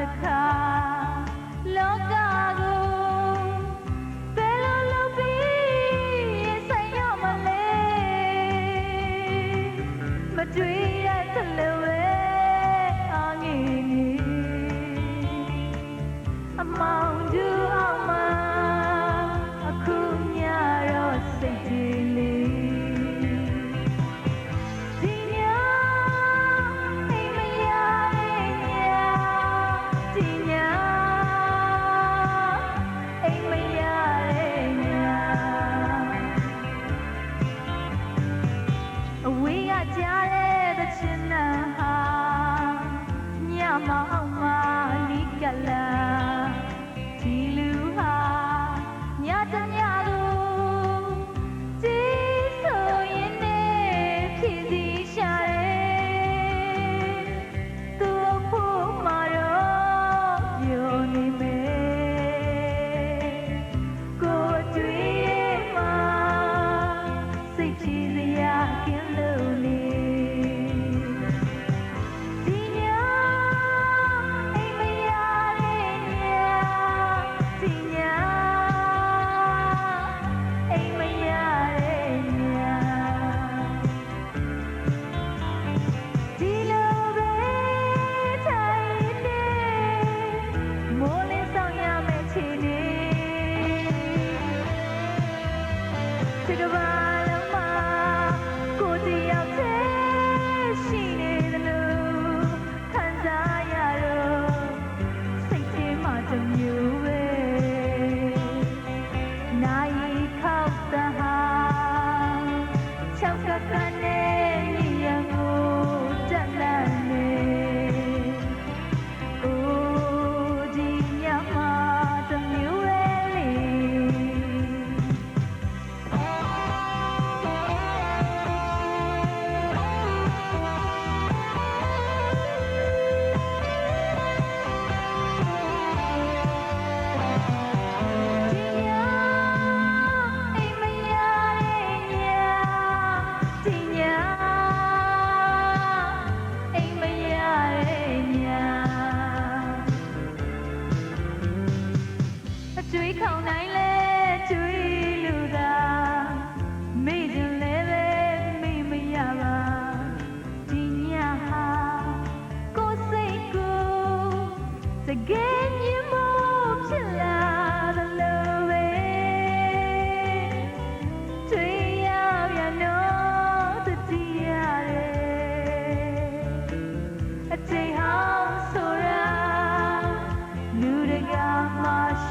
တခါလောကကိုဘယ်လိုလုပ်ပြီးဆိုင်ရမလဲမတွေ့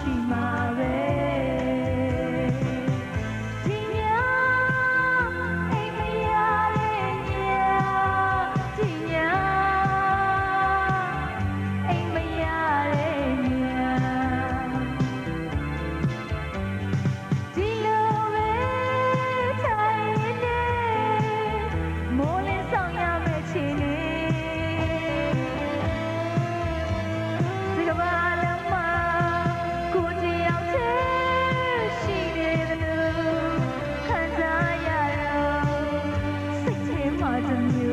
ချိန် you.